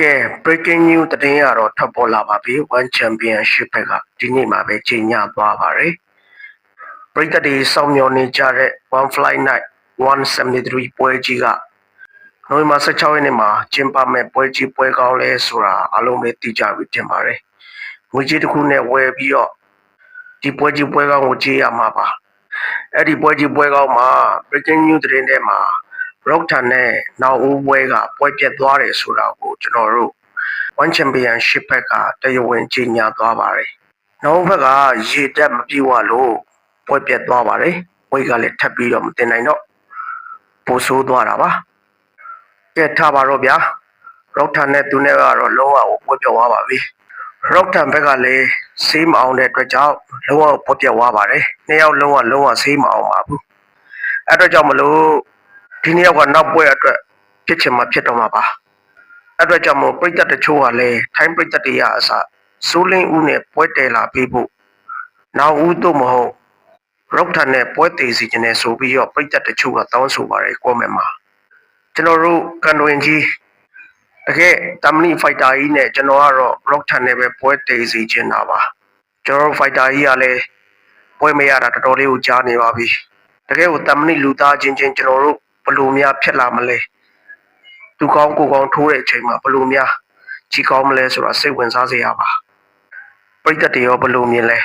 ကဲ breaking news သတင်းကတော့ထပ်ပေါ်လာပါပြီ one championship ဘက်ကဒီနေ့မှာပဲချိန်ညသွားပါတယ်ပရိသတ်တွေစောင့်မျှော်နေကြတဲ့ one flight night 173ပွဲကြီးကနိုဝင်ဘာ16ရက်နေ့မှာကျင်းပမဲ့ပွဲကြီးပွဲကောင်းလဲဆိုတာအလုံးပဲသိကြပြီထင်ပါတယ်ငွေကြေးတစ်ခုနဲ့ဝယ်ပြီးတော့ဒီပွဲကြီးပွဲကောင်းကိုကြည့်ရမှာပါအဲ့ဒီပွဲကြီးပွဲကောင်းမှာ breaking news သတင်းထဲမှာ rock ထန်နဲ့နောက်ဦးပွဲကပွဲပြတ်သွားတယ်ဆိုတာကိုကျွန်တော်တို့ one championship ဘက်ကတရားဝင်ကြီးညာသွားပါတယ်။နောက်ဘက်ကရေတက်မပြေဝလို့ပွဲပြတ်သွားပါတယ်။ပွဲကလည်းထပ်ပြီးတော့မတင်နိုင်တော့ပိုဆိုးသွားတာပါ။ကဲထားပါတော့ဗျာ။ rock ထန်နဲ့သူနဲ့ကတော့လုံးဝပွဲပြတ်သွားပါပြီ။ rock ထန်ဘက်ကလည်းဆေးမအောင်တဲ့အတွက်ကြောင့်လုံးဝပွဲပြတ်သွားပါတယ်။နှစ်ယောက်လုံးဝလုံးဝဆေးမအောင်ပါဘူး။အဲ့အတွက်ကြောင့်မလို့ ဒီနေ့ကနောက်ပွဲအတွက်ဖြစ်ချင်မှဖြစ်တော့မှာပါအဲ့အတွက်ကြောင့်မို့ပြိတ္တတချို့ကလည်းထိုင်းပြိတ္တတွေရအစစိုးလင်းဦးနဲ့ပွဲတယ်လာပေးဖို့နောက်ဦးတို့မဟုတ်ရုတ်ထန်နဲ့ပွဲသေးစီခြင်းနဲ့ဆိုပြီးတော့ပြိတ္တတချို့ကတောင်းဆိုပါတယ်ကွန်မန့်မှာကျွန်တော်တို့ကန်တွင်ကြီးတကယ်တမလီဖိုက်တာကြီးနဲ့ကျွန်တော်ကတော့ရုတ်ထန်နဲ့ပဲပွဲသေးစီခြင်းတာပါကျွန်တော်ဖိုက်တာကြီးကလည်းပွဲမရတာတော်တော်လေးကိုကြားနေပါပြီတကယ်ကိုတမလီလူသားချင်းချင်းကျွန်တော်တို့ ဘလို့များဖြစ်လာမလဲသူကောင်းကိုကောင်းထိုးတဲ့အချိန်မှာဘလို့များကြီးကောင်းမလဲဆိုတာစိတ်ဝင်စားစရာပါပရိသတ်တွေရောဘလို့မြင်လဲ